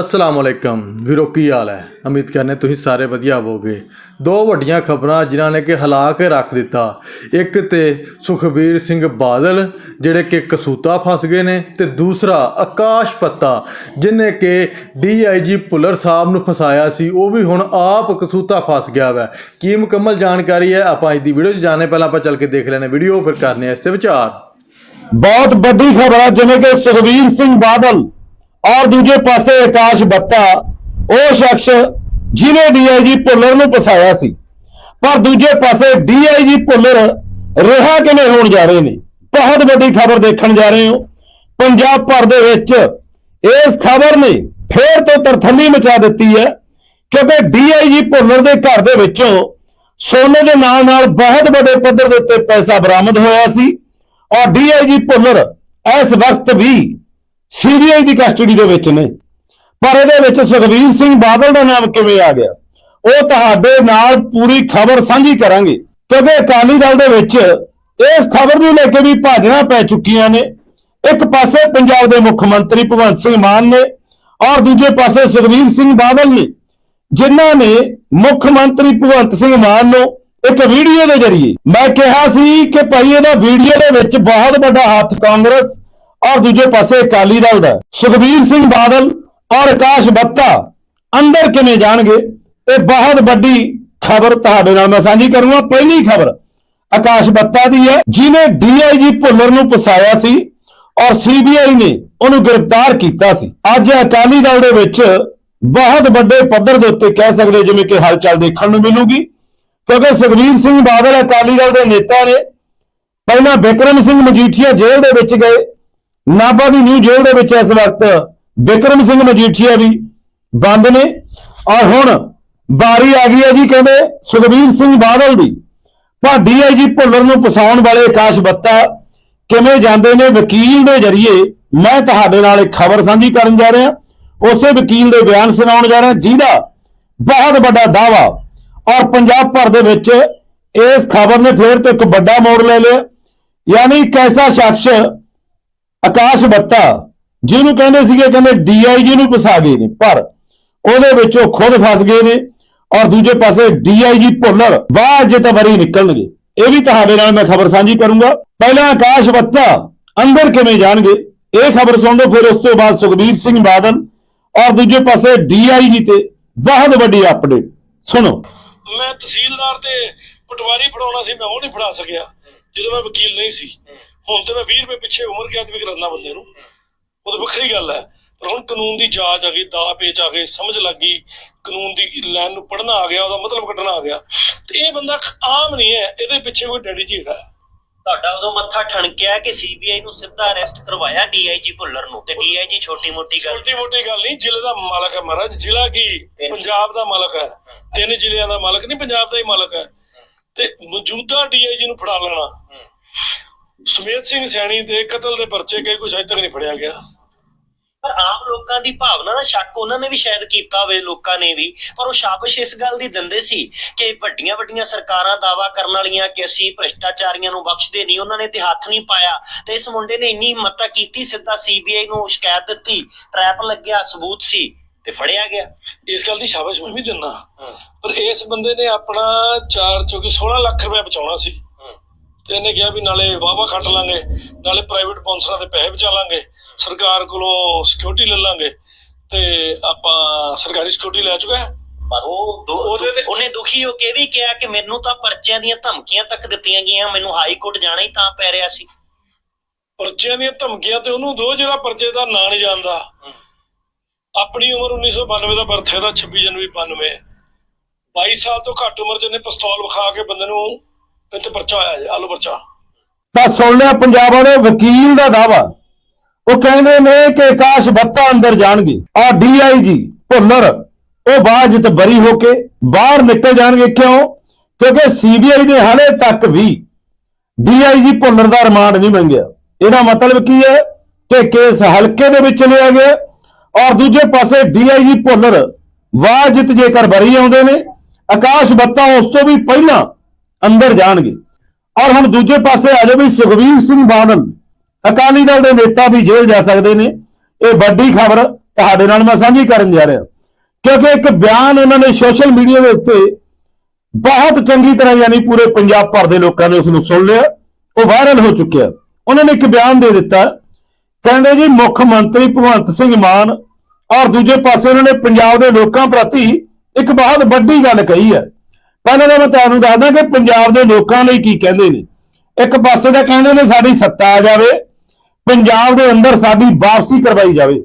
ਅਸਲਾਮ ਅਲੈਕਮ। ਵੀਰੋ, ਕੀ ਹਾਲ ਹੈ? ਉਮੀਦ ਕਰਨੇ ਤੁਸੀਂ ਸਾਰੇ ਵਧੀਆ ਹੋਵੋਗੇ। ਦੋ ਵੱਡੀਆਂ ਖਬਰਾਂ ਜਿਨ੍ਹਾਂ ਨੇ ਕਿ ਹਿਲਾ ਕੇ ਰੱਖ ਦਿੱਤਾ। ਇੱਕ ਤੇ ਸੁਖਬੀਰ ਸਿੰਘ ਬਾਦਲ, ਜਿਹੜੇ ਕਿ ਕਸੂਤਾ ਫਸ ਗਏ ਨੇ, ਤੇ ਦੂਸਰਾ ਆਕਾਸ਼ ਪੱਤਾ, ਜਿਨੇ ਕਿ ਡੀਆਈਜੀ ਭੁੱਲਰ ਸਾਹਿਬ ਨੂੰ ਫਸਾਇਆ ਸੀ, ਉਹ ਵੀ ਹੁਣ ਆਪ ਕਸੂਤਾ ਫਸ ਗਿਆ ਵੈ। ਕੀ ਮੁਕੰਮਲ ਜਾਣਕਾਰੀ ਹੈ? ਆਪਾਂ ਅੱਜ ਦੀ ਵੀਡੀਓ 'ਚ ਜਾਣੇ, ਪਹਿਲਾਂ ਆਪਾਂ ਚੱਲ ਕੇ ਦੇਖ ਲੈਣੇ ਵੀਡੀਓ, ਫਿਰ ਕਰਨੇ ਆ ਇਸ ਤੇ ਵਿਚਾਰ। ਬਹੁਤ ਵੱਡੀ ਖਬਰ ਹੈ ਜਿਵੇਂ ਕਿ ਸੁਖਬੀਰ ਸਿੰਘ ਬਾਦਲ ਔਰ ਦੂਜੇ ਪਾਸੇ ਆਕਾਸ਼ ਬੱਤਾ, ਉਹ ਸ਼ਖਸ ਜਿਹਨੇ ਡੀਆਈਜੀ ਭੁੱਲਰ ਨੂੰ ਫਸਾਇਆ ਸੀ, ਪਰ ਦੂਜੇ ਪਾਸੇ ਡੀਆਈਜੀ ਭੁੱਲਰ ਰਿਹਾ ਕਿਵੇਂ ਹੋਣ ਜਾ ਰਹੇ ਨੇ? ਬਹੁਤ ਵੱਡੀ ਖਬਰ ਦੇਖਣ ਜਾ ਰਹੇ ਹੋ। ਪੰਜਾਬ ਭਰ ਦੇ ਵਿੱਚ ਇਸ ਖਬਰ ਨੇ ਫੇਰ ਤੋਂ ਤਰਥੱਲੀ ਮਚਾ ਦਿੱਤੀ ਹੈ ਕਿਉਂਕਿ ਡੀਆਈਜੀ ਭੁੱਲਰ ਦੇ ਘਰ ਦੇ ਵਿੱਚੋਂ ਸੋਨੇ ਦੇ ਨਾਲ ਨਾਲ ਬਹੁਤ ਵੱਡੇ ਪੱਧਰ ਦੇ ਉੱਤੇ ਪੈਸਾ ਬਰਾਮਦ ਹੋਇਆ ਸੀ ਔਰ ਡੀਆਈਜੀ ਭੁੱਲਰ ਇਸ ਵਕਤ ਵੀ ਸੀਬੀਆਈ ਦੀ ਕਸਟਡੀ ਦੇ ਵਿੱਚ ਨੇ। ਪਰ ਇਹਦੇ ਵਿੱਚ ਸੁਖਬੀਰ ਸਿੰਘ ਬਾਦਲ ਦਾ ਨਾਮ ਕਿਵੇਂ ਆ ਗਿਆ? ਉਹ ਤੁਹਾਡੇ ਨਾਲ ਪੂਰੀ ਖਬਰ ਸਾਂਝੀ ਕਰਾਂਗੇ। ਕਿਉਂਕਿ ਅਕਾਲੀ ਦਲ ਦੇ ਵਿੱਚ ਇਸ ਖਬਰ ਨੂੰ ਲੈ ਕੇ ਵੀ ਭਾਜਣਾ ਪੈ ਚੁੱਕੀਆਂ ਨੇ। ਇੱਕ ਪਾਸੇ ਪੰਜਾਬ ਦੇ ਮੁੱਖ ਮੰਤਰੀ ਭਗਵੰਤ ਸਿੰਘ ਮਾਨ ਨੇ ਔਰ ਦੂਜੇ ਪਾਸੇ ਸੁਖਬੀਰ ਸਿੰਘ ਬਾਦਲ ਨੇ, ਜਿਨ੍ਹਾਂ ਨੇ ਮੁੱਖ ਮੰਤਰੀ ਭਗਵੰਤ ਸਿੰਘ ਮਾਨ ਨੂੰ ਇੱਕ ਵੀਡੀਓ ਦੇ ਜ਼ਰੀਏ, ਮੈਂ ਕਿਹਾ ਸੀ ਕਿ ਭਾਈ, ਇਹਦਾ ਵੀਡੀਓ ਦੇ ਵਿੱਚ ਬਹੁਤ ਵੱਡਾ ਹੱਥ ਕਾਂਗਰਸ ਔਰ ਦੂਜੇ ਪਾਸੇ ਅਕਾਲੀ ਦਲ ਦਾ। ਸੁਖਬੀਰ ਸਿੰਘ ਬਾਦਲ ਔਰ ਆਕਾਸ਼ ਬੱਤਾ ਅੰਦਰ ਕਿਵੇਂ ਜਾਣਗੇ? ਇਹ ਬਹੁਤ ਵੱਡੀ ਖਬਰ ਤੁਹਾਡੇ ਨਾਲ ਮੈਂ ਸਾਂਝੀ ਕਰੂੰਗਾ। ਪਹਿਲੀ ਖਬਰ ਆਕਾਸ਼ ਬੱਤਾ ਦੀ ਹੈ। ਜਿਨੇ ਡੀਆਈਜੀ ਭੁੱਲਰ ਨੂੰ ਫਸਾਇਆ ਸੀ ਔਰ ਸੀਬੀਆਈ ਨੇ ਉਹਨੂੰ ਗ੍ਰਿਫਤਾਰ ਕੀਤਾ ਸੀ। ਅੱਜ ਅਕਾਲੀ ਦਲ ਦੇ ਵਿੱਚ ਬਹੁਤ ਵੱਡੇ ਪੱਧਰ ਦੇ ਉੱਤੇ ਕਹਿ ਸਕਦੇ ਜਿਵੇਂ ਕਿ ਹਲਚਲ ਦੇਖਣ ਨੂੰ ਮਿਲੂਗੀ। ਕਿਉਂਕਿ ਸੁਖਬੀਰ ਸਿੰਘ ਬਾਦਲ ਅਕਾਲੀ ਦਲ ਦੇ ਨੇਤਾ ਨੇ। ਪਹਿਲਾਂ ਬਿਕਰਮ ਸਿੰਘ ਮਜੀਠੀਆ ਜੇਲ੍ਹ ਦੇ ਵਿੱਚ ਗਏ। ਨਾਭਾ ਦੀ ਨਿਊ ਜੇਲ੍ਹ ਦੇ ਵਿੱਚ ਇਸ ਵਕਤ ਬਿਕਰਮ ਸਿੰਘ ਮਜੀਠੀਆ ਵੀ ਬੰਦ ਨੇ ਔਰ ਹੁਣ ਬਾਰੀ ਆ ਗਈ ਹੈ ਜੀ ਕਹਿੰਦੇ ਸੁਖਬੀਰ ਸਿੰਘ ਬਾਦਲ ਦੀ। ਪਰ ਜੀ ਭੁੱਲਰ ਨੂੰ ਫਸਾਉਣ ਵਾਲੇ ਆਕਾਸ਼ ਬੱਤਾ ਕਿਵੇਂ ਜਾਂਦੇ ਨੇ ਵਕੀਲ ਦੇ ਜ਼ਰੀਏ? ਮੈਂ ਤੁਹਾਡੇ ਨਾਲ ਇੱਕ ਖਬਰ ਸਾਂਝੀ ਕਰਨ ਜਾ ਰਿਹਾ। ਉਸੇ ਵਕੀਲ ਦੇ ਬਿਆਨ ਸੁਣਾਉਣ ਜਾ ਰਿਹਾ, ਜਿਹਦਾ ਬਹੁਤ ਵੱਡਾ ਦਾਵਾ ਔਰ ਪੰਜਾਬ ਭਰ ਦੇ ਵਿੱਚ ਇਸ ਖਬਰ ਨੇ ਫੇਰ ਤੋਂ ਇੱਕ ਵੱਡਾ ਮੋੜ ਲੈ ਲਿਆ। ਯਾਨੀ ਇੱਕ ਐਸਾ ਸ਼ਖਸ ਆਕਾਸ਼ ਬੱਤਾ, ਜਿਹਨੂੰ ਕਹਿੰਦੇ ਸੀਗੇ, ਕਹਿੰਦੇ ਡੀਆਈਜੀ ਨੂੰ ਫਸਾ ਗਏ ਨੇ, ਪਰ ਉਹਦੇ ਵਿੱਚ ਉਹ ਖੁਦ ਫਸ ਗਏ ਨੇ ਔਰ ਦੂਜੇ ਪਾਸੇ ਡੀਆਈਜੀ ਭੁੱਲਰ ਬਾਅਦ ਜੇ ਨਿਕਲਣਗੇ। ਇਹ ਵੀ ਤੁਹਾਡੇ ਨਾਲ ਮੈਂ ਖਬਰ ਸਾਂਝੀ ਕਰੂੰਗਾ। ਪਹਿਲਾਂ ਆਕਾਸ਼ ਬੱਤਾ, ਅੰਦਰ ਕਿਵੇਂ ਜਾਣਗੇ? ਇਹ ਖਬਰ ਸੁਣ ਲਓ, ਫਿਰ ਉਸ ਤੋਂ ਬਾਅਦ ਸੁਖਬੀਰ ਸਿੰਘ ਬਾਦਲ ਔਰ ਦੂਜੇ ਪਾਸੇ ਡੀਆਈਜੀ ਤੇ ਬਹੁਤ ਵੱਡੀ ਅਪਡੇਟ ਸੁਣੋ। ਮੈਂ ਤਹਿਸੀਲਦਾਰ ਤੇ ਪਟਵਾਰੀ ਫੜਾਉਣਾ ਸੀ, ਮੈਂ ਉਹ ਨਹੀਂ ਫੜਾ ਸਕਿਆ, ਜਦੋਂ ਮੈਂ ਵਕੀਲ ਨਹੀਂ ਸੀ। ਹੁਣ ਤੇ ਮੈਂ 20 ਰੁਪਏ ਪਿੱਛੇ ਉਮਰ ਕੈਦ ਵੀ ਕਰਾਉਂਦਾ ਬੰਦੇ ਨੂੰ। ਉਹ ਤਾਂ ਵੱਖਰੀ ਗੱਲ ਹੈ। ਪਰ ਹੁਣ ਕਾਨੂੰਨ ਦੀ ਜਾਂਚ ਆ ਗਈ ਦਾ ਪੇਚ ਆ ਗਏ ਸਮਝ ਲੱਗ ਗਈ। ਕਾਨੂੰਨ ਦੀ ਲਾਈਨ ਨੂੰ ਪੜਨਾ ਆ ਗਿਆ ਉਹਦਾ ਮਤਲਬ ਕੱਢਣਾ ਆ ਗਿਆ। ਤੇ ਇਹ ਬੰਦਾ ਆਮ ਨਹੀਂ ਹੈ ਇਹਦੇ ਪਿੱਛੇ ਕੋਈ ਡੈਡੀ ਜੀ ਹੈਗਾ। ਤੁਹਾਡਾ ਉਦੋਂ ਮੱਥਾ ਠਣਕਿਆ ਕਿ ਸੀਬੀਆਈ ਨੂੰ ਸਿੱਧਾ ਅਰੈਸਟ ਕਰਵਾਇਆ ਡੀਆਈਜੀ ਭੁੱਲਰ ਨੂੰ? ਤੇ ਡੀਆਈਜੀ ਛੋਟੀ ਮੋਟੀ ਗੱਲ ਛੋਟੀ ਮੋਟੀ ਗੱਲ ਨਹੀਂ ਜ਼ਿਲ੍ਹੇ ਦਾ ਮਾਲਕ ਹੈ ਮਹਾਰਾਜ। ਜ਼ਿਲ੍ਹਾ ਕੀ? ਪੰਜਾਬ ਦਾ ਮਾਲਕ ਹੈ। ਤਿੰਨ ਜ਼ਿਲ੍ਹਿਆਂ ਦਾ ਮਾਲਕ ਨਹੀਂ ਪੰਜਾਬ ਦਾ ਹੀ ਮਾਲਕ ਹੈ। ਤੇ ਮੌਜੂਦਾ ਡੀਆਈਜੀ ਨੂੰ ਫੜਾ ਲੈਣਾ। ਸੁਮੇਧ ਸਿੰਘ ਸੈਣੀ ਦੇ ਕਤਲ ਦੇ ਪਰਚੇ ਕਈ ਕੁਛ ਅਜੇ ਤੱਕ ਨਹੀਂ ਫੜਿਆ ਗਿਆ। ਪਰ ਆਮ ਲੋਕਾਂ ਦੀ ਭਾਵਨਾ ਦਾ ਸ਼ੱਕ ਉਹਨਾਂ ਨੇ ਵੀ ਸ਼ਾਇਦ ਕੀਤਾ ਹੋਵੇ ਲੋਕਾਂ ਨੇ ਵੀ। ਪਰ ਉਹ ਸ਼ਾਬਸ਼ ਇਸ ਗੱਲ ਦੀ ਦਿੰਦੇ ਸੀ ਕਿ ਵੱਡੀਆਂ ਵੱਡੀਆਂ ਸਰਕਾਰਾਂ ਦਾਵਾ ਕਰਨ ਵਾਲੀਆਂ ਕਿ ਅਸੀਂ ਭ੍ਰਿਸ਼ਟਾਚਾਰੀਆਂ ਨੂੰ ਬਖਸ਼ਦੇ ਨਹੀਂ ਉਹਨਾਂ ਨੇ ਤੇ ਹੱਥ ਨਹੀਂ ਪਾਇਆ। ਤੇ ਇਸ ਮੁੰਡੇ ਨੇ ਇੰਨੀ ਹਿੰਮਤ ਕੀਤੀ ਸਿੱਧਾ ਸੀਬੀਆਈ ਨੂੰ ਸ਼ਿਕਾਇਤ ਦਿੱਤੀ ਟਰੈਪ ਲੱਗਿਆ ਸਬੂਤ ਸੀ ਤੇ ਫੜਿਆ ਗਿਆ। ਇਸ ਗੱਲ ਦੀ ਸ਼ਾਬਾਸ਼ ਮੈਂ ਵੀ ਦਿੰਦਾ। ਪਰ ਇਸ ਬੰਦੇ ਨੇ ਆਪਣਾ 4 ਚੌਕੀ 16 ਲੱਖ ਰੁਪਏ ਬਚਾਉਣਾ ਸੀ। ਤੇ ਇਹਨੇ ਕਿਹਾ ਵੀ ਨਾਲੇ ਵਾਵਾ ਖੱਟ ਲਾਂਗੇ ਨਾਲੇ ਪ੍ਰਾਈਵੇਟ ਸਪਾਂਸਰਾਂ ਦੇ ਪੈਸੇ ਬਚਾ ਲਾਂਗੇ ਸਰਕਾਰ ਕੋਲੋਂ ਸਿਕਿਉਰਿਟੀ ਲੈ ਲਾਂਗੇ ਤੇ ਆਪਾਂ ਸਰਕਾਰੀ ਸਿਕਿਉਰਿਟੀ ਲੈ ਚੁੱਕਾ ਹੈ। ਪਰ ਉਹ ਉਹਨੇ ਦੁਖੀ ਹੋ ਕੇ ਵੀ ਕਿਹਾ ਕਿ ਮੈਨੂੰ ਤਾਂ ਪਰਚਿਆਂ ਦੀਆਂ ਧਮਕੀਆਂ ਤੱਕ ਦਿੱਤੀਆਂ ਗਈਆਂ ਮੈਨੂੰ ਹਾਈ ਕੋਰਟ ਜਾਣਾ ਹੀ ਤਾਂ ਪੈ ਰਿਹਾ ਸੀ। ਪਰਚਿਆਂ ਦੀਆਂ ਧਮਕੀਆਂ ਤੇ ਉਹਨੂੰ ਦੋ ਜਿਹੜਾ ਪਰਚੇ ਦਾ ਨਾਂ ਨਹੀਂ ਜਾਣਦਾ। ਆਪਣੀ ਉਮਰ 1992 ਦਾ ਬਰਥ ਹੈ ਦਾ 26 ਜਨਵਰੀ 92 22 ਸਾਲ ਤੋਂ ਘੱਟ ਉਮਰ 'ਚ ਪਿਸਤੌਲ ਵਿਖਾ ਕੇ ਬੰਦੇ ਨੂੰ ਇੱਥੇ ਪਰਚਾ ਆਇਆ ਜੀ, ਆਲੂ ਪਰਚਾ। ਤਾਂ ਸੁਣ ਲਿਆ ਪੰਜਾਬ ਦੇ ਵਕੀਲ ਦਾ ਦਾਵਾ ਉਹ ਕਹਿੰਦੇ ਨੇ ਕਿ ਆਕਾਸ਼ ਬੱਤਾ ਅੰਦਰ ਜਾਣਗੇ। ਔਰ ਡੀਆਈਜੀ ਭੁੱਲਰ, ਉਹ ਬਾਅਦ ਜਿਤ ਬਰੀ ਹੋ ਕੇ ਬਾਹਰ ਨਿਕਲ ਜਾਣਗੇ ਕਿਉਂ? ਕਿਉਂਕਿ ਸੀਬੀਆਈ ਨੇ ਹਾਲੇ ਤੱਕ ਵੀ ਡੀਆਈਜੀ ਭੁੱਲਰ ਦਾ ਰਿਮਾਂਡ ਨਹੀਂ ਮੰਗਿਆ। ਇਹਦਾ ਮਤਲਬ ਕੀ ਹੈ? ਕਿ ਕੇਸ ਹਲਕੇ ਦੇ ਵਿੱਚ ਲਿਆ ਗਿਆ ਔਰ ਦੂਜੇ ਪਾਸੇ ਡੀਆਈਜੀ ਭੁੱਲਰ ਵਾਜਿਤ ਜੇਕਰ ਬਰੀ ਆਉਂਦੇ ਨੇ, ਆਕਾਸ਼ ਬੱਤਾ ਉਸ ਤੋਂ ਵੀ ਪਹਿਲਾਂ ਅੰਦਰ ਜਾਣਗੇ। ਔਰ ਹੁਣ ਦੂਜੇ ਪਾਸੇ ਆ ਜਾਓ ਵੀ ਸੁਖਬੀਰ ਸਿੰਘ ਬਾਦਲ, ਅਕਾਲੀ ਦਲ ਦੇ ਨੇਤਾ ਵੀ ਜੇਲ੍ਹ ਜਾ ਸਕਦੇ ਨੇ। ਇਹ ਵੱਡੀ ਖਬਰ ਤੁਹਾਡੇ ਨਾਲ ਮੈਂ ਸਾਂਝੀ ਕਰਨ ਜਾ ਰਿਹਾ। ਕਿਉਂਕਿ ਇੱਕ ਬਿਆਨ ਉਹਨਾਂ ਨੇ ਸੋਸ਼ਲ ਮੀਡੀਆ ਦੇ ਉੱਤੇ ਬਹੁਤ ਚੰਗੀ ਤਰ੍ਹਾਂ ਯਾਨੀ ਪੂਰੇ ਪੰਜਾਬ ਭਰ ਦੇ ਲੋਕਾਂ ਨੇ ਉਸ ਨੂੰ ਸੁਣ ਲਿਆ। ਉਹ ਵਾਇਰਲ ਹੋ ਚੁੱਕਿਆ। ਉਹਨਾਂ ਨੇ ਇੱਕ ਬਿਆਨ ਦੇ ਦਿੱਤਾ। ਕਹਿੰਦੇ ਜੀ, ਮੁੱਖ ਮੰਤਰੀ ਭਗਵੰਤ ਸਿੰਘ ਮਾਨ ਔਰ ਦੂਜੇ ਪਾਸੇ ਉਹਨਾਂ ਨੇ ਪੰਜਾਬ ਦੇ ਲੋਕਾਂ ਪ੍ਰਤੀ ਇੱਕ ਬਹੁਤ ਵੱਡੀ ਗੱਲ ਕਹੀ ਹੈ। ਪਹਿਲਾਂ ਤਾਂ ਮੈਂ ਤੁਹਾਨੂੰ ਦੱਸਦਾ ਕਿ ਪੰਜਾਬ ਦੇ ਲੋਕਾਂ ਲਈ ਕੀ ਕਹਿੰਦੇ ਨੇ। ਇੱਕ ਪਾਸੇ ਤਾਂ ਕਹਿੰਦੇ ਨੇ ਸਾਡੀ ਸੱਤਾ ਆ ਜਾਵੇ, ਪੰਜਾਬ ਦੇ ਅੰਦਰ ਸਾਡੀ ਵਾਪਸੀ ਕਰਵਾਈ ਜਾਵੇ।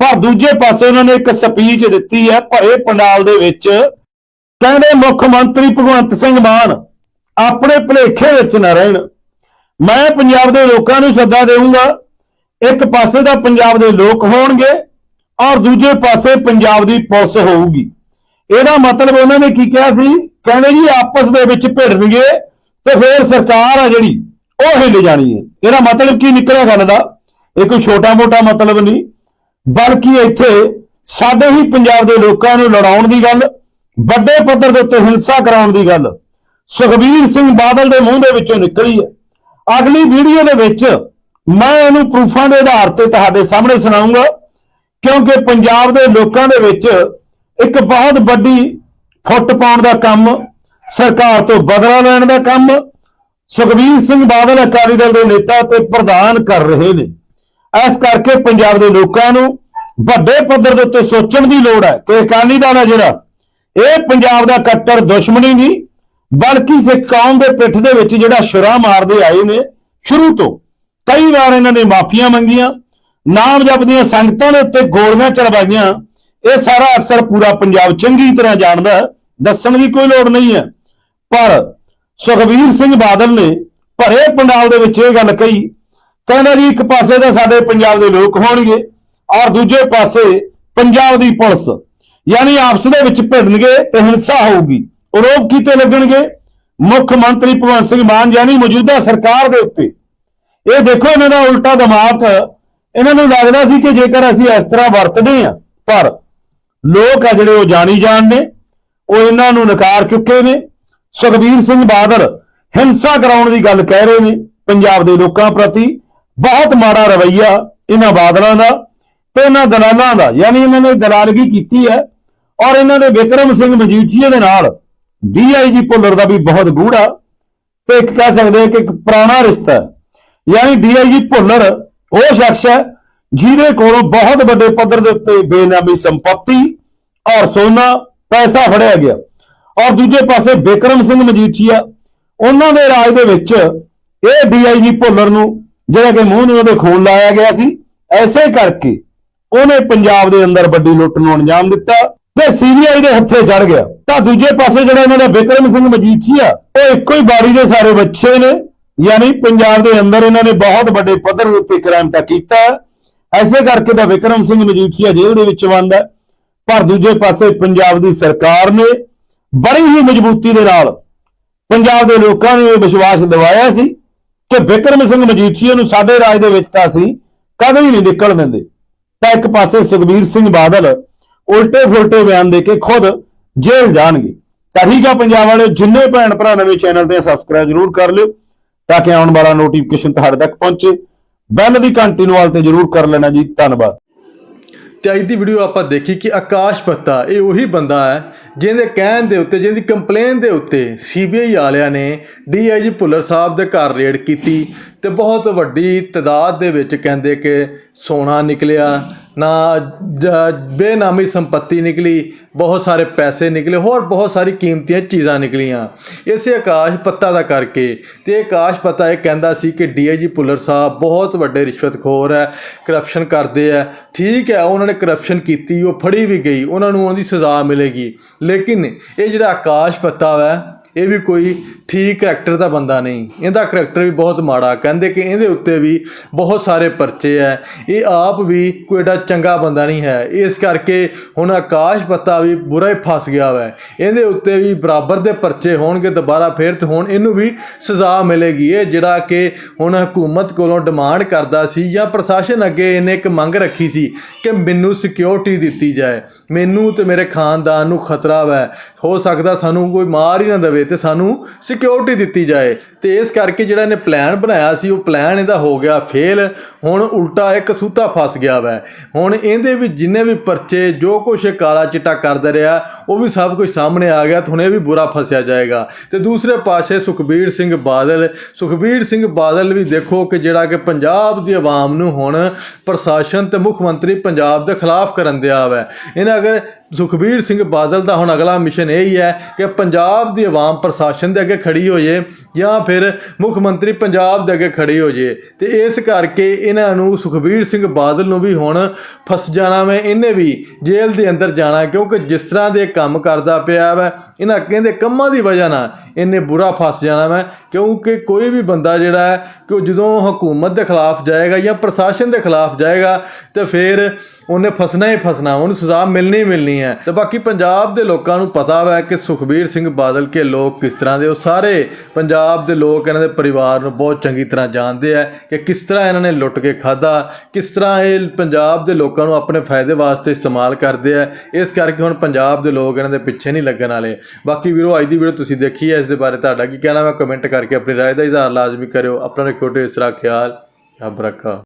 ਪਰ ਦੂਜੇ ਪਾਸੇ ਉਹਨਾਂ ਨੇ ਇੱਕ ਸਪੀਚ ਦਿੱਤੀ ਹੈ ਭਰੇ ਪੰਡਾਲ ਦੇ ਵਿੱਚ, ਕਹਿੰਦੇ ਮੁੱਖ ਮੰਤਰੀ ਭਗਵੰਤ ਸਿੰਘ ਮਾਨ ਆਪਣੇ ਭਲੇਖੇ ਵਿੱਚ ਨਾ ਰਹਿਣ। ਮੈਂ ਪੰਜਾਬ ਦੇ ਲੋਕਾਂ ਨੂੰ ਸੱਦਾ ਦੇਵਾਂਗਾ ਇੱਕ ਪਾਸੇ ਦਾ ਪੰਜਾਬ ਦੇ ਲੋਕ ਹੋਣਗੇ ਔਰ ਦੂਜੇ ਪਾਸੇ ਪੰਜਾਬ ਦੀ ਪੁਲਿਸ ਹੋਊਗੀ। ਇਹਦਾ ਮਤਲਬ ਉਹਨਾਂ ਨੇ ਕੀ ਕਿਹਾ ਸੀ? ਕਹਿੰਦੇ ਜੀ, ਆਪਸ ਦੇ ਵਿੱਚ ਭਿੜਨਗੇ ਤੇ ਫਿਰ ਸਰਕਾਰ ਆ ਜਿਹੜੀ, ਉਹ ਹਿੱਲ ਜਾਣੀ ਹੈ ਇਹਦਾ ਮਤਲਬ ਕੀ ਨਿਕਲਿਆ ਗੱਲ ਦਾ? ਇਹ ਕੋਈ ਛੋਟਾ-ਮੋਟਾ ਮਤਲਬ ਨਹੀਂ। ਬਲਕਿ ਇੱਥੇ ਸਾਡੇ ਹੀ ਪੰਜਾਬ ਦੇ ਲੋਕਾਂ ਨੂੰ ਲੜਾਉਣ ਦੀ ਗੱਲ, ਵੱਡੇ ਪੱਧਰ ਦੇ ਉੱਤੇ ਹਿੰਸਾ ਕਰਾਉਣ ਦੀ ਗੱਲ, ਸੁਖਬੀਰ ਸਿੰਘ ਬਾਦਲ ਦੇ ਮੂੰਹ ਦੇ ਵਿੱਚੋਂ ਨਿਕਲੀ ਹੈ ਅਗਲੀ ਵੀਡੀਓ ਦੇ ਵਿੱਚ ਮੈਂ ਇਹਨੂੰ ਪ੍ਰੂਫਾਂ ਦੇ ਆਧਾਰ ਤੇ ਤੁਹਾਡੇ ਸਾਹਮਣੇ ਸੁਣਾਉਂਗਾ, ਕਿਉਂਕਿ ਪੰਜਾਬ ਦੇ ਲੋਕਾਂ ਦੇ ਵਿੱਚ ਇੱਕ ਬਹੁਤ ਵੱਡੀ ਫੁੱਟ ਪਾਉਣ ਦਾ ਕੰਮ, ਸਰਕਾਰ ਤੋਂ ਬਦਲਾ ਲੈਣ ਦਾ ਕੰਮ, ਸੁਖਬੀਰ ਸਿੰਘ ਬਾਦਲ ਅਕਾਲੀ ਦਲ ਦੇ ਨੇਤਾ ਤੇ ਪ੍ਰਧਾਨ ਕਰ ਰਹੇ ਨੇ। ਇਸ ਕਰਕੇ ਪੰਜਾਬ ਦੇ ਲੋਕਾਂ ਨੂੰ ਵੱਡੇ ਪੱਧਰ ਦੇ ਉੱਤੇ ਸੋਚਣ ਦੀ ਲੋੜ ਹੈ ਕਿ ਅਕਾਲੀ ਦਲ ਹੈ ਜਿਹੜਾ, ਇਹ ਪੰਜਾਬ ਦਾ ਕੱਟੜ ਦੁਸ਼ਮਣੀ ਨਹੀਂ, ਬਲਕਿ ਸਿੱਖ ਕੌਮ ਦੇ ਪਿੱਠ ਦੇ ਵਿੱਚ ਜਿਹੜਾ ਸ਼ੁਰਾ ਮਾਰਦੇ ਆਏ ਨੇ, ਸ਼ੁਰੂ ਤੋਂ। ਕਈ ਵਾਰ ਇਹਨਾਂ ਨੇ ਮਾਫੀਆਂ ਮੰਗੀਆਂ ਨਾਮ ਜਪਦੀਆਂ ਸੰਗਤਾਂ ਦੇ ਉੱਤੇ ਗੋਲੀਆਂ ਚਲਵਾਈਆਂ ਇਹ ਸਾਰਾ ਅਕਸਰ ਪੂਰਾ ਪੰਜਾਬ ਚੰਗੀ ਤਰ੍ਹਾਂ ਜਾਣਦਾ ਦੱਸਣ ਦੀ ਕੋਈ ਲੋੜ ਨਹੀਂ ਹੈ। ਪਰ ਸੁਖਬੀਰ ਸਿੰਘ ਬਾਦਲ ਨੇ ਭਰੇ ਪੰਡਾਲ ਦੇ ਵਿੱਚ ਇਹ ਗੱਲ ਕਹੀ, ਕਹਿੰਦਾ ਜੀ ਇੱਕ ਪਾਸੇ ਤਾਂ ਸਾਡੇ ਪੰਜਾਬ ਦੇ ਲੋਕ ਹੋਣਗੇ ਔਰ ਦੂਜੇ ਪਾਸੇ ਪੰਜਾਬ ਦੀ ਪੁਲਿਸ। ਯਾਨੀ ਆਪਸ ਦੇ ਵਿੱਚ ਭਿੜਨਗੇ ਤੇ ਹਿੰਸਾ ਹੋਊਗੀ ਆਰੋਪ ਕੀਤੇ ਲੱਗਣਗੇ। ਮੁੱਖ ਮੰਤਰੀ ਭਗਵੰਤ ਸਿੰਘ ਮਾਨ ਯਾਨੀ ਮੌਜੂਦਾ ਸਰਕਾਰ ਦੇ ਉੱਤੇ। ਇਹ ਦੇਖੋ ਇਹਨਾਂ ਦਾ ਉਲਟਾ ਦਿਮਾਗ, ਇਹਨਾਂ ਨੂੰ ਲੱਗਦਾ ਸੀ ਕਿ ਜੇਕਰ ਅਸੀਂ ਇਸ ਤਰ੍ਹਾਂ ਵਰਤਦੇ ਹਾਂ, ਪਰ ਲੋਕ ਆ ਜਿਹੜੇ ਉਹ ਜਾਣੀ ਜਾਣ ਨੇ, ਉਹ ਇਹਨਾਂ ਨੂੰ ਨਕਾਰ ਚੁੱਕੇ ਨੇ। ਸੁਖਬੀਰ ਸਿੰਘ ਬਾਦਲ ਹਿੰਸਾ ਕਰਾਉਣ ਦੀ ਗੱਲ ਕਹਿ ਰਹੇ ਨੇ ਪੰਜਾਬ ਦੇ ਲੋਕਾਂ ਪ੍ਰਤੀ। ਬਹੁਤ ਮਾੜਾ ਰਵੱਈਆ ਇਹਨਾਂ ਬਾਦਲਾਂ ਦਾ ਤੇ ਇਹਨਾਂ ਦਲਾਲਾਂ ਦਾ, ਯਾਨੀ ਇਹਨਾਂ ਨੇ ਦਲਾਲਗੀ ਕੀਤੀ ਹੈ। ਔਰ ਇਹਨਾਂ ਦੇ ਵਿਕਰਮ ਸਿੰਘ ਮਜੀਠੀਆ ਦੇ ਨਾਲ ਡੀਆਈਜੀ ਭੁੱਲਰ ਦਾ ਵੀ ਬਹੁਤ ਗੂੜਾ ਤੇ ਇੱਕ ਕਹਿ ਸਕਦੇ ਹਾਂ ਕਿ ਇੱਕ ਪੁਰਾਣਾ ਰਿਸ਼ਤਾ ਹੈ। ਯਾਨੀ ਡੀਆਈਜੀ ਭੁੱਲਰ ਉਹ ਸ਼ਖਸ ਹੈ ਜਿਹਦੇ ਕੋਲੋਂ ਬਹੁਤ ਵੱਡੇ ਪੱਧਰ ਦੇ ਉੱਤੇ ਬੇਨਾਮੀ ਸੰਪਤੀ ਔਰ ਸੋਨਾ ਪੈਸਾ ਫੜਿਆ ਗਿਆ ਔਰ ਦੂਜੇ ਪਾਸੇ ਬਿਕਰਮ ਸਿੰਘ ਮਜੀਠੀਆ, ਉਹਨਾਂ ਦੇ ਰਾਜ ਦੇ ਵਿੱਚ ਇਹ ਡੀਆਈਜੀ ਭੁੱਲਰ ਨੂੰ ਜਿਹੜਾ ਕਿ ਮੂੰਹ ਨੂੰ ਉਹਦੇ ਖੂਨ ਲਾਇਆ ਗਿਆ ਸੀ, ਐਸੇ ਕਰਕੇ ਉਹਨੇ ਪੰਜਾਬ ਦੇ ਅੰਦਰ ਵੱਡੀ ਲੁੱਟ ਨੂੰ ਅੰਜਾਮ ਦਿੱਤਾ ਤੇ ਸੀਬੀਆਈ ਦੇ ਹੱਥੇ ਚੜ ਗਿਆ ਤਾਂ ਦੂਜੇ ਪਾਸੇ ਜਿਹੜਾ ਇਹਨਾਂ ਦਾ ਬਿਕਰਮ ਸਿੰਘ ਮਜੀਠੀਆ, ਉਹ ਇੱਕੋ ਹੀ ਬਾੜੀ ਦੇ ਸਾਰੇ ਬੱਚੇ ਨੇ, ਯਾਨੀ ਪੰਜਾਬ ਦੇ ਅੰਦਰ ਇਹਨਾਂ ਨੇ ਬਹੁਤ ਵੱਡੇ ਪੱਧਰ ਦੇ ਉੱਤੇ ਕ੍ਰਾਈਮ ਤਾਂ ਕੀਤਾ ਹੈ। ਐਸੇ ਕਰਕੇ ਤਾਂ ਵਿਕਰਮ ਸਿੰਘ ਮਜੀਠੀਆ ਜੇਲ੍ਹ ਦੇ ਵਿੱਚ ਬੰਦ ਹੈ। ਪਰ ਦੂਜੇ ਪਾਸੇ ਪੰਜਾਬ ਦੀ ਸਰਕਾਰ ਨੇ ਬੜੀ ਹੀ ਮਜ਼ਬੂਤੀ ਦੇ ਨਾਲ ਪੰਜਾਬ ਦੇ ਲੋਕਾਂ ਨੂੰ ਇਹ ਵਿਸ਼ਵਾਸ ਦਿਵਾਇਆ ਸੀ ਕਿ ਵਿਕਰਮ ਸਿੰਘ ਮਜੀਠੀਆ ਨੂੰ ਸਾਡੇ ਰਾਜ ਦੇ ਵਿੱਚ ਤਾਂ ਅਸੀਂ ਕਦੇ ਹੀ ਨਹੀਂ ਨਿਕਲ ਦਿੰਦੇ। ਤਾਂ ਇੱਕ ਪਾਸੇ ਸੁਖਬੀਰ ਸਿੰਘ ਬਾਦਲ ਉਲਟੇ ਫੁਲਟੇ ਬਿਆਨ ਦੇ ਕੇ ਖੁਦ ਜੇਲ੍ਹ ਜਾਣਗੇ। ਤਾਂ ਠੀਕ ਆ ਪੰਜਾਬ ਵਾਲੇ ਜਿੰਨੇ ਭੈਣ ਭਰਾ ਨਵੇਂ ਚੈਨਲ ਤੇ ਸਬਸਕ੍ਰਾਈਬ ਜ਼ਰੂਰ ਕਰ ਲਿਓ ਤਾਂ ਕਿ ਆਉਣ ਵਾਲਾ ਨੋਟੀਫਿਕੇਸ਼ਨ ਤੁਹਾਡੇ ਤੱਕ ਪਹੁੰਚੇ। ਬੈਲ ਦੀ ਘੰਟੀ ਨੂੰ ਵਾਲ ਤੇ ਜ਼ਰੂਰ ਕਰ ਲੈਣਾ ਜੀ, ਧੰਨਵਾਦ। ਤੇ ਅੱਜ ਦੀ ਵੀਡੀਓ ਆਪਾਂ ਦੇਖੀ ਕਿ ਆਕਾਸ਼ ਪੱਤਾ, ਇਹ ਉਹੀ ਬੰਦਾ ਹੈ ਜਿਹਦੇ ਕਹਿਣ ਦੇ ਉੱਤੇ, ਜਿਹਦੀ ਕੰਪਲੇਨ ਦੇ ਉੱਤੇ ਸੀਬੀਆਈ ਵਾਲਿਆਂ ਨੇ ਡੀਆਈਜੀ ਭੁੱਲਰ ਸਾਹਿਬ ਦੇ ਘਰ ਰੇਡ ਕੀਤੀ ਤੇ ਬਹੁਤ ਵੱਡੀ ਤਦਾਦ ਦੇ ਵਿੱਚ ਕਹਿੰਦੇ ਕਿ ਸੋਨਾ ਨਿਕਲਿਆ ਨਾ ਬੇਨਾਮੀ ਸੰਪਤੀ ਨਿਕਲੀ, ਬਹੁਤ ਸਾਰੇ ਪੈਸੇ ਨਿਕਲੇ, ਹੋਰ ਬਹੁਤ ਸਾਰੀ ਕੀਮਤੀਆਂ ਚੀਜ਼ਾਂ ਨਿਕਲੀਆਂ। ਇਸੇ ਆਕਾਸ਼ ਪੱਤਾ ਦਾ ਕਰਕੇ, ਤੇ ਆਕਾਸ਼ ਪੱਤਾ ਇਹ ਕਹਿੰਦਾ ਸੀ ਕਿ ਡੀਆਈਜੀ ਭੁੱਲਰ ਸਾਹਿਬ ਬਹੁਤ ਵੱਡੇ ਰਿਸ਼ਵਤਖੋਰ ਹੈ ਕਰਪਸ਼ਨ ਕਰਦੇ ਆ ਠੀਕ ਹੈ, ਉਹਨਾਂ ਨੇ ਕਰਪਸ਼ਨ ਕੀਤੀ, ਉਹ ਫੜੀ ਵੀ ਗਈ, ਉਹਨਾਂ ਨੂੰ ਉਹਨਾਂ ਦੀ ਸਜ਼ਾ ਮਿਲੇਗੀ। ਲੇਕਿਨ ਇਹ ਜਿਹੜਾ ਆਕਾਸ਼ ਪੱਤਾ ਹੈ ਇਹ ਵੀ ਕੋਈ ਠੀਕ ਕਰੈਕਟਰ ਦਾ ਬੰਦਾ ਨਹੀਂ। ਇਹਦਾ ਕਰੈਕਟਰ ਵੀ ਬਹੁਤ ਮਾੜਾ, ਕਹਿੰਦੇ ਕਿ ਇਹਦੇ ਉੱਤੇ ਵੀ ਬਹੁਤ ਸਾਰੇ ਪਰਚੇ ਹੈ ਇਹ ਆਪ ਵੀ ਕੋਈ ਏਡਾ ਚੰਗਾ ਬੰਦਾ ਨਹੀਂ ਹੈ। ਇਸ ਕਰਕੇ ਹੁਣ ਆਕਾਸ਼ ਪੱਤਾ ਵੀ ਬੁਰਾ ਹੀ ਫਸ ਗਿਆ ਵੈ। ਇਹਦੇ ਉੱਤੇ ਵੀ ਬਰਾਬਰ ਦੇ ਪਰਚੇ ਹੋਣਗੇ, ਦੁਬਾਰਾ ਫੇਰ ਤੇ ਹੁਣ ਇਹਨੂੰ ਵੀ ਸਜ਼ਾ ਮਿਲੇਗੀ। ਇਹ ਜਿਹੜਾ ਕਿ ਹੁਣ ਹਕੂਮਤ ਕੋਲੋਂ ਡਿਮਾਂਡ ਕਰਦਾ ਸੀ ਜਾਂ ਪ੍ਰਸ਼ਾਸਨ ਅੱਗੇ ਇਹਨੇ ਇੱਕ ਮੰਗ ਰੱਖੀ ਸੀ ਕਿ ਮੈਨੂੰ ਸਿਕਿਉਰਿਟੀ ਦਿੱਤੀ ਜਾਏ। ਮੈਨੂੰ ਤੇ ਮੇਰੇ ਖਾਨਦਾਨ ਨੂੰ ਖਤਰਾ ਵੈ। ਹੋ ਸਕਦਾ ਸਾਨੂੰ ਕੋਈ ਮਾਰ ਹੀ ਨਾ ਦੇਵੇ। ਜਾਵੇ ਤੇ ਸਾਨੂੰ ਸਿਕਿਉਰਿਟੀ ਦਿੱਤੀ ਜਾਏ। ਤੇ ਇਸ ਕਰਕੇ ਜਿਹੜਾ ਇਹਨੇ ਪਲਾਨ ਬਣਾਇਆ ਸੀ, ਉਹ ਪਲਾਨ ਇਹਦਾ ਹੋ ਗਿਆ ਫੇਲ ਹੁਣ ਉਲਟਾ ਇੱਕ ਸੂਤਾ ਫਸ ਗਿਆ ਵੈ। ਹੁਣ ਇਹਦੇ ਵੀ ਜਿੰਨੇ ਵੀ ਪਰਚੇ, ਜੋ ਕੁਛ ਕਾਲਾ ਚਿੱਟਾ ਕਰਦਾ ਰਿਹਾ, ਉਹ ਵੀ ਸਭ ਕੁਝ ਸਾਹਮਣੇ ਆ ਗਿਆ ਤੇ ਹੁਣ ਇਹ ਵੀ ਬੁਰਾ ਫਸਿਆ ਜਾਏਗਾ। ਤੇ ਦੂਸਰੇ ਪਾਸੇ ਸੁਖਬੀਰ ਸਿੰਘ ਬਾਦਲ। ਸੁਖਬੀਰ ਸਿੰਘ ਬਾਦਲ ਵੀ ਦੇਖੋ ਕਿ ਜਿਹੜਾ ਕਿ ਪੰਜਾਬ ਦੀ ਆਵਾਮ ਨੂੰ ਹੁਣ ਪ੍ਰਸ਼ਾਸਨ ਤੇ ਮੁੱਖ ਮੰਤਰੀ ਪੰਜਾਬ ਦੇ ਖਿਲਾਫ ਕਰਨ ਦਿਆ ਵੈ। ਇਹਨਾਂ ਅਗਰ ਸੁਖਬੀਰ ਸਿੰਘ ਬਾਦਲ ਦਾ ਹੁਣ ਅਗਲਾ ਮਿਸ਼ਨ ਇਹ ਹੀ ਹੈ ਕਿ ਪੰਜਾਬ ਦੀ ਆਵਾਮ ਪ੍ਰਸ਼ਾਸਨ ਦੇ ਅੱਗੇ ਖੜੀ ਹੋ ਜੇ ਜਾਂ ਫਿਰ ਮੁੱਖ ਮੰਤਰੀ ਪੰਜਾਬ ਦੇ ਅੱਗੇ ਖੜੀ ਹੋ ਜੇ। ਤੇ ਇਸ ਕਰਕੇ ਇਹਨਾਂ ਨੂੰ ਸੁਖਬੀਰ ਸਿੰਘ ਬਾਦਲ ਨੂੰ ਵੀ ਹੁਣ ਫਸ ਜਾਣਾ ਵੇ, ਇਹਨੇ ਵੀ ਜੇਲ੍ਹ ਦੇ ਅੰਦਰ ਜਾਣਾ, ਕਿਉਂਕਿ ਜਿਸ ਤਰ੍ਹਾਂ ਦੇ ਕੰਮ ਕਰਦਾ ਪਿਆ ਵਾ, ਇਹਨਾਂ ਕਹਿੰਦੇ ਕੰਮਾਂ ਦੀ ਵਜ੍ਹਾ ਨਾਲ ਇਹਨੇ ਬੁਰਾ ਫਸ ਜਾਣਾ ਵਾ, ਕਿਉਂਕਿ ਕੋਈ ਵੀ ਬੰਦਾ ਜਿਹੜਾ ਹੈ ਕਿ ਉਹ ਜਦੋਂ ਹਕੂਮਤ ਦੇ ਖਿਲਾਫ ਜਾਏਗਾ ਜਾਂ ਪ੍ਰਸ਼ਾਸਨ ਦੇ ਖਿਲਾਫ ਜਾਏਗਾ ਤੇ ਫਿਰ ਉਹਨੇ ਫਸਣਾ ਹੀ ਫਸਣਾ, ਉਹਨੂੰ ਸਜ਼ਾ ਮਿਲਣੀ ਹੀ ਮਿਲਣੀ ਹੈ। ਤੇ ਬਾਕੀ ਪੰਜਾਬ ਦੇ ਲੋਕਾਂ ਨੂੰ ਪਤਾ ਵਾ ਕਿ ਸੁਖਬੀਰ ਸਿੰਘ ਬਾਦਲ ਕੇ ਲੋਕ ਕਿਸ ਤਰ੍ਹਾਂ ਦੇ, ਉਹ ਸਾਰੇ ਪੰਜਾਬ ਦੇ ਲੋਕ ਇਹਨਾਂ ਦੇ ਪਰਿਵਾਰ ਨੂੰ ਬਹੁਤ ਚੰਗੀ ਤਰ੍ਹਾਂ ਜਾਣਦੇ ਆ ਕਿ ਕਿਸ ਤਰ੍ਹਾਂ ਇਹਨਾਂ ਨੇ ਲੁੱਟ ਕੇ ਖਾਦਾ ਕਿਸ ਤਰ੍ਹਾਂ ਇਹ ਪੰਜਾਬ ਦੇ ਲੋਕਾਂ ਨੂੰ ਆਪਣੇ ਫਾਇਦੇ ਵਾਸਤੇ ਇਸਤੇਮਾਲ ਕਰਦੇ ਆ। ਇਸ ਕਰਕੇ ਹੁਣ ਪੰਜਾਬ ਦੇ ਲੋਕ ਇਹਨਾਂ ਦੇ ਪਿੱਛੇ ਨਹੀਂ ਲੱਗਣ ਵਾਲੇ। ਬਾਕੀ ਵੀਰੋ, ਅੱਜ ਦੀ ਵੀਡੀਓ ਤੁਸੀਂ ਦੇਖੀ ਹੈ, ਇਸ ਦੇ ਬਾਰੇ ਤੁਹਾਡਾ ਕੀ ਕਹਿਣਾ ਵਾ? ਕਮੈਂਟ ਕਰਕੇ ਆਪਣੀ ਰਾਏ ਦਾ ਇਜ਼ਹਾਰ ਲਾਜ਼ਮੀ ਕਰਿਓ। ਆਪਣਾ ਰੱਖਿਓ ਢੇਰ ਸਾਰਾ ਖਿਆਲ ਰੱਬ ਰੱਖਾ।